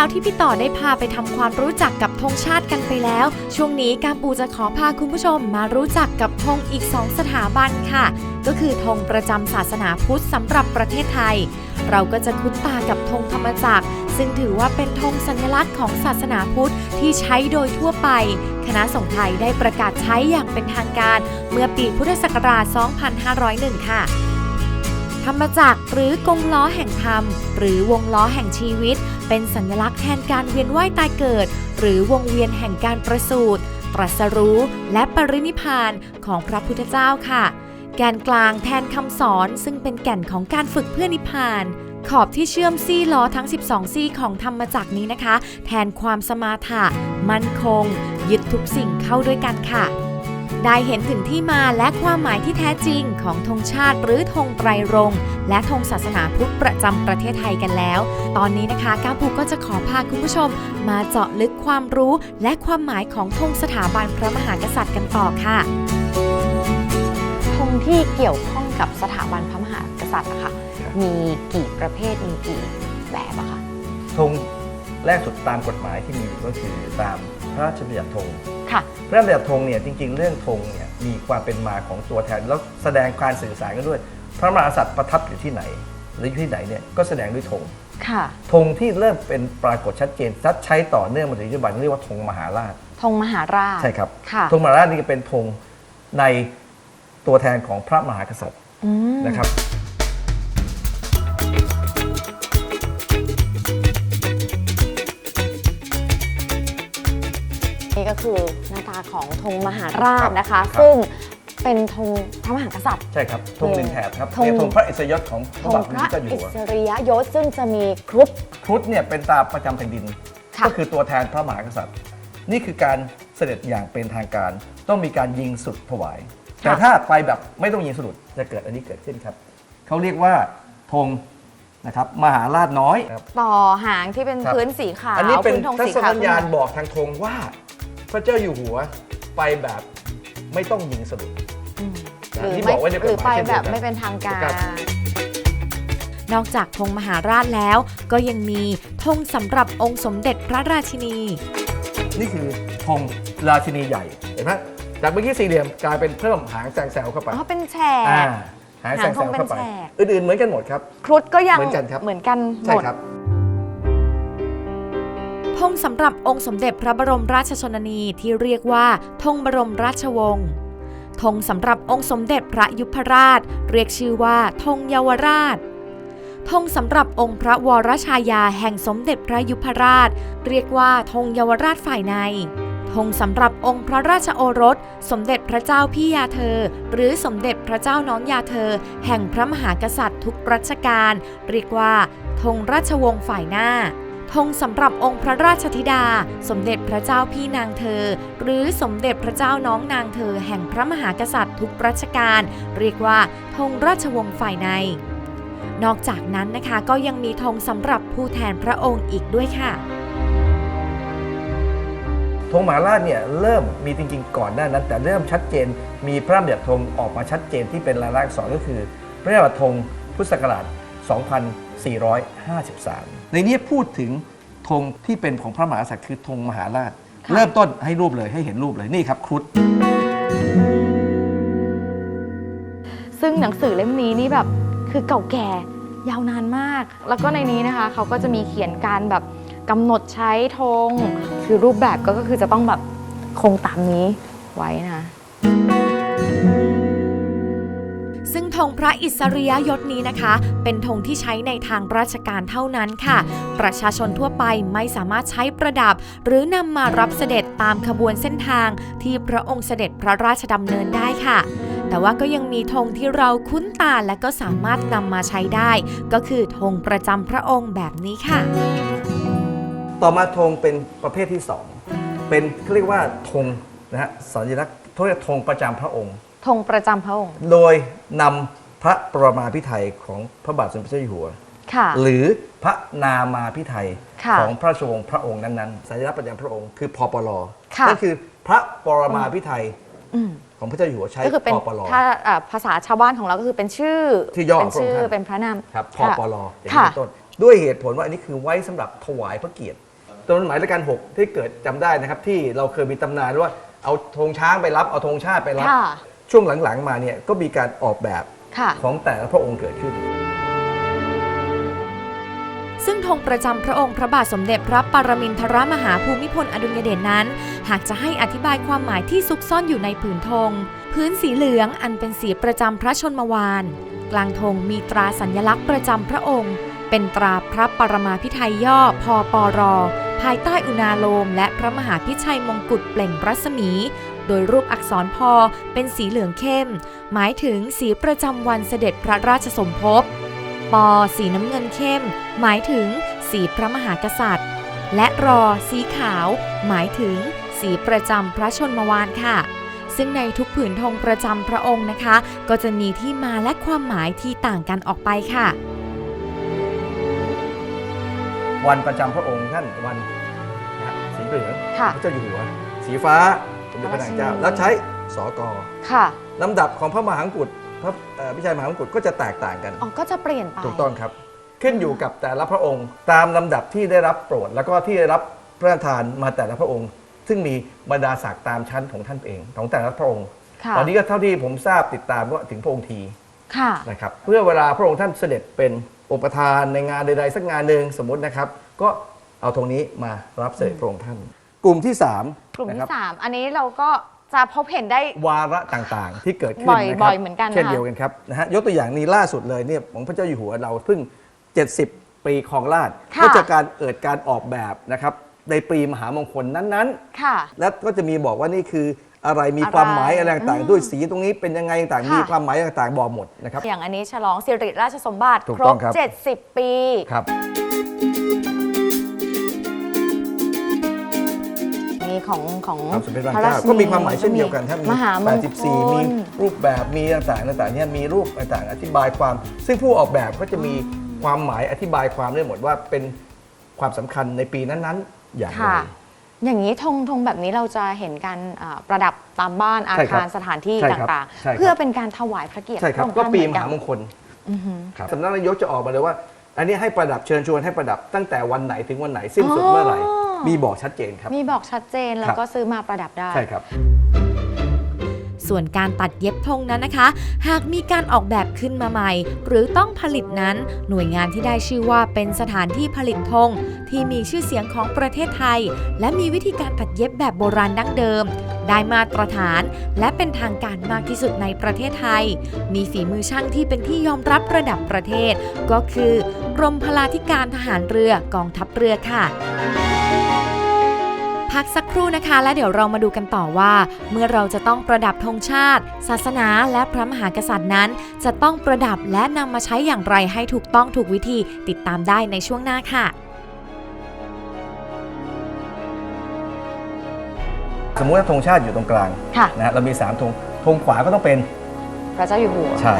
แล้วที่พี่ต่อได้พาไปทำความรู้จักกับธงชาติกันไปแล้ว ช่วงนี้การปูจะขอพาคุณผู้ชมมารู้จักกับธงอีก 2 สถาบันค่ะ ก็คือธงประจำศาสนาพุทธสำหรับประเทศไทย เราก็จะคุ้นตากับธงธรรมจักร ซึ่งถือว่าเป็นธงสัญลักษณ์ของศาสนาพุทธที่ใช้โดยทั่วไป คณะสงฆ์ไทยได้ประกาศใช้อย่างเป็นทางการ เมื่อปีพุทธศักราช 2501 ค่ะธรรมจักรหรือกงล้อแห่งธรรม หรือวงล้อแห่งชีวิต เป็นสัญลักษณ์แทนการเวียนว่ายตายเกิด หรือวงเวียนแห่งการประสูติตรัสรู้และปรินิพานของพระพุทธเจ้าค่ะ แกนกลางแทนคำสอนซึ่งเป็นแก่นของการฝึกเพื่อนิพพานขอบที่เชื่อมซี่ล้อทั้ง 12 ซี่ของธรรมจักรนี้นะคะ แทนความสมาถะ มั่นคง ยึดทุกสิ่งเข้าด้วยกันค่ะ ได้เห็นถึงที่มาและความหมายที่แท้จริงของธงชาติหรือธงไตรรงค์และธงศาสนาพุทธประจำประเทศไทยกันแล้ว ตอนนี้นะคะก้าวภูก็จะขอพาคุณผู้ชม มาเจาะลึกความรู้และความหมายของธงสถาบันพระมหากษัตริย์กันต่อค่ะธงที่เกี่ยวข้องกับสถาบันพระมหากษัตริย์อะค่ะมีกี่ประเภทมีกี่แบบอะคะธงแรกสุดตามกฎหมายที่มีอยู่ก็คือตามพระราชบัญญัติธง ค่ะพระราชบัญญัติธงเนี่ยจริง ๆ เรื่องธงเนี่ยมีความเป็นมาของตัวแทน แล้วแสดงการสื่อสารกันด้วย พระมหากษัตริย์ประทับอยู่ที่ไหน หรืออยู่ที่ไหนเนี่ยก็แสดงด้วยธงค่ะธงที่เริ่มเป็นปรากฏชัดเจนชัดใช้ต่อเนื่องมาถึงปัจจุบันเรียกว่าธงมหาราชธงมหาราชใช่ครับค่ะธงมหาราชนี่ก็เป็นธงในตัวแทนของพระมหากษัตริย์อืมนะครับ นี่ก็คือหน้าตาของธงมหาราชนะคะครับซึ่งเป็นธงพระมหากษัตริย์ ใช่ครับธงหนึ่งแถบครับธงเรียกธงพระอิสริยยศของพธระงบาทสมพเด็ระจเจ้าอยู่อิหัวสริยยศซึ่งจะมีครุฑ ครุฑเนี่ยเป็นตราประจำแผ่นดิน ค่ะ ก็คือตัวแทนพระมหากษัตริย์ นี่คือการเสด็จอย่างเป็นทางการ ต้องมีการยิงสุดถวาย แต่ถ้าไปแบบไม่ต้องยิงสุดจะเกิดอันนี้เกิดขึ้นครับเขาเรียกว่าธงนะครับมหาราชน้อยครับ ต่อหางที่เป็นครับ พื้นสีขาวอันนี้เป็นพื้ธงทัสีศขาวนญาณบอกทางธงว่า พระเจ้าอยู่หัวไปแบบไม่ต้องยิงสลุดอืมอย่างหรือที่ไม่บอกไว้ในกฎหมายหรือไปเช่นเดีแบยวบกันไม่เป็นทางการครับนอกจากธงมหาราชแล้ว ก็ยังมีธงสำหรับองค์สมเด็จพระราชินี นี่คือธงราชินีใหญ่เห็นไหมจากเมื่อกี้สี่เหลี่ยมกลายเป็นเพิ่มหางแซงแซวเข้าไปอ๋อเป็นแฉอ่ากหางแซงแซวเข้าไปหางธงเป็นแฉกอื่นๆเหมือนกันหมดครับ ครุฑก็ยังเหมือนกันครับเหมือนกันหใช่มดครับ ธงสำหรับองค์สมเด็จพระบรมราชชนนีที่เรียกว่าธงบรมราชวงศ์ธงสำหรับองค์สมเด็จพระยุพราช เรียกชื่อว่าธงเยาวราชธงสำหรับองค์พระวรชายาแห่งสมเด็จพระยุพราช เรียกว่าธงเยาวราชฝ่ายในธงสำหรับองค์พระราชโอรส สมเด็จพระเจ้าพี่ยาเธอ หรือสมเด็จพระเจ้าน้องยาเธอ แห่งพระมหากษัตริย์ทุกรัชกาลเรียกว่าธงราชวงศ์ฝ่ายหน้า ธงสำหรับองค์พระราชธิดา สมเด็จพระเจ้าพี่นางเธอ หรือสมเด็จพระเจ้าน้องนางเธอ แห่งพระมหากษัตริย์ทุกรัชกาลเรียกว่าธงราชวงศ์ฝ่ายใน นอกจากนั้นนะคะก็ยังมีธงสำหรับผู้แทนพระองค์อีกด้วยค่ะธงมหาราชเนี่ยเริ่มมีจริงๆ ก่อนหน้านั้น แต่เริ่มชัดเจนมีพระราชบัญญัติธงออกมาชัดเจนที่เป็นลายลักษณ์อักษรก็คือพระราชบัญญัติธงพุทธศักราช 2453 ในนี้พูดถึงธงที่เป็นของพระมหากษัตริย์คือธงมหาราชค่ะเริ่มต้นให้รูปเลยให้เห็นรูปเลยนี่ครับครุฑซึ่งหนังสือเล่มนี้นี่แบบคือเก่าแก่ยาวนานมาก แล้วก็ในนี้นะคะเขาก็จะมีเขียนการแบบกำหนดใช้ธงคือรูปแบบก็ก็คือจะต้องแบบคงตามนี้ไว้นะ งธงพระอิสริยยศนี้นะคะ เป็นธงที่ใช้ในทางราชการเท่านั้นค่ะ ประชาชนทั่วไปไม่สามารถใช้ประดับ หรือนำมารับเสด็จตามขบวนเส้นทางที่พระองค์เสด็จพระราชดำเนินได้ค่ะ แต่ว่าก็ยังมีธงที่เราคุ้นตาและก็สามารถนำมาใช้ได้ ก็คือธงประจำพระองค์แบบนี้ค่ะ ต่อมาธงเป็นประเภทที่สองเป็นเขาเรียกว่าธงนะฮะสัญลักษณ์ธงประจำพระองค์ ธงประจำพระองค์ โดยนำพระประมาพิไทยของพระบาทสมเด็จพระเจ้าอยู่หัว ค่ะ หรือพระนามาพิไทยค่ะ ของพระราชวงศ์พระองค์นั้นๆสัญลักษณ์ประจำพระองค์คือพปลค่ะ ก็คือพระปรมาพิไทยอืมของพระเจ้าอยู่หัวใช้ก็คือเป็นพปล ถ้าอ่าภาษาชาวบ้านของเราก็คือเป็นชื่อชื่อย่อเป็นชื่อของพระองค์ท่าน เป็นพระนามครับพค่ะปลอย่างนี้ค่ะ เป็นต้น ด้วยเหตุผลว่าอันนี้คือไว้สำหรับถวายพระเกียรติจำนวนหมายรายการ6ที่เกิดจำได้นะครับ ที่เราเคยมีตำนานว่าเอาธงช้างไปรับเอาธงชาติไปรับ ค่ะ ช่วงหลังๆ มาเนี่ยก็มีการออกแบบค่ะของแต่ละพระองค์เกิดขึ้น ซึ่งธงประจำพระองค์พระบาทสมเด็จพระปรมินทรมหาภูมิพลอดุลยเดชนั้น หากจะให้อธิบายความหมายที่ซุกซ่อนอยู่ในผืนธง พื้นสีเหลืองอันเป็นสีประจำพระชนมวาน กลางธงมีตราสัญลักษณ์ประจำพระองค์ เป็นตราพระปรมาพิไทยย่อพอปรภายใต้อุณาโลมและพระมหาพิชัยมงกุฎเปล่งรัศมี โดยรูปอักษรพอเป็นสีเหลืองเข้ม หมายถึงสีประจำวันเสด็จพระราชสมภพ ปอสีน้ำเงินเข้ม หมายถึงสีพระมหากษัตริย์ และรอสีขาว หมายถึงสีประจำพระชนมวานค่ะ ซึ่งในทุกผืนธงประจำพระองค์นะคะ ก็จะมีที่มาและความหมายที่ต่างกันออกไปค่ะ วันประจำพระองค์ท่านวันนะฮะสีเหลืองค่ะ พระเจ้าอยู่หัว สีฟ้าสม เด็จพระนางเจ้า แล้วใช้สอกอค่ะลำดับของพระมหากรุฑพระเอ่อพิชัยมหากรุฑก็จะแตกต่างกันอ๋อก็จะเปลี่ยนไปถูกต้องครับ ขึ้นอยู่กับแต่ละพระองค์ ตามลำดับที่ได้รับโปรด แล้วก็ที่ได้รับพระราชทานมาแต่ละพระองค์ ซึ่งมีบรรดาศักดิ์ตามชั้นของท่านเองของแต่ละพระองค์ค่ะตอนนี้ก็เท่าที่ผมทราบติดตามว่าถึงพระองค์ทีค่ะนะครับเพื่อเวลาพระองค์ท่านเสด็จเป็นอุปทานในงานใดๆสักงานหนึ่งสมมตินะครับ ก็เอาตรงนี้มารับเสด็จพระองค์ท่าน กลุ่มที่3ก ลุ่มนะคที่รับสามอันนี้เราก็จะพบเห็นได้ วาระต่างๆ ที่เกิดขึ้นบ่อยนะคบ่รัอยเหมือนกันเช่นนะคะเดียวกันครับนะฮะยกตัวอย่างนี้ล่าสุดเลยเนี่ยของพระเจ้าอยู่หัวเราเพิ่ง 70 ปีครองราชย์ค่ะ ก็จะการเกิดการออกแบบนะครับในปีมหามงคลนั้นค่ะ ๆ และก็จะมีบอกว่านี่คืออะไรมีอะไรความหมายอะไรต่างอืมๆด้วยสีตรงนี้เป็นยังไงต่างๆค่ะ มีความหมายต่างๆบอกหมดนะครับ อย่างอันนี้ฉลองสิริราชสมบัติถูกครต้อบงครับ70 ปี ครับ ของของความสมเด็จพระพระเจ้าราชินีก็มีความหมายเช่นเดียวกันครับมหามงคล84มีรูปแบบมีต่างๆต่างๆเนี่ยมีรูปต่างๆอธิบายความ ซึ่งผู้ออกแบบก็จะมีความหมายอธิบายความได้หมดว่าเป็นความสำคัญในปีนั้นๆ อย่างไรค่ะอย่างนี้ธงธงแบบนี้เราจะเห็นการอ่าประดับตามบ้านอาใช่ครัคารบสถานที่ใช่ครับต่างใช่ครับๆเพื่อเป็นการถวายพระเกียรติใช่ครับพะองก็ท่านปีเหมอนนหามงคลอือฮึครับสำนักนายกจะออกมาเลยว่า อันนี้ให้ประดับเชิญชวนให้ประดับตั้งแต่วันไหนถึงวันไหนสิ้นสุดเมื่อไหร่อ๋อ มีบอกชัดเจนครับ มีบอกชัดเจนแล้ครัวบก็ซื้อมาประดับได้ ใช่ครับส่วนการตัดเย็บธงนั้นนะคะ หากมีการออกแบบขึ้นมาใหม่ หรือต้องผลิตนั้น หน่วยงานที่ได้ชื่อว่าเป็นสถานที่ผลิตธงที่มีชื่อเสียงของประเทศไทย และมีวิธีการตัดเย็บแบบโบราณดั้งเดิม ได้มาตรฐาน และเป็นทางการมากที่สุดในประเทศไทย มีฝีมือช่างที่เป็นที่ยอมรับระดับประเทศ ก็คือกรมพลาธิการทหารเรือกองทัพเรือค่ะ พักสักครู่นะคะ และเดี๋ยวเรามาดูกันต่อว่า เมื่อเราจะต้องประดับธงชาติ ศาสนาและพระมหากษัตริย์นั้น จะต้องประดับและนำมาใช้อย่างไรให้ถูกต้องถูกวิธีติดตามได้ในช่วงหน้าค่ะ สมมุติว่าธงชาติอยู่ตรงกลางค่ะ นะฮะเรามีสามธงธงขวาก็ต้องเป็นพระเจ้าอยู่หัว ใช่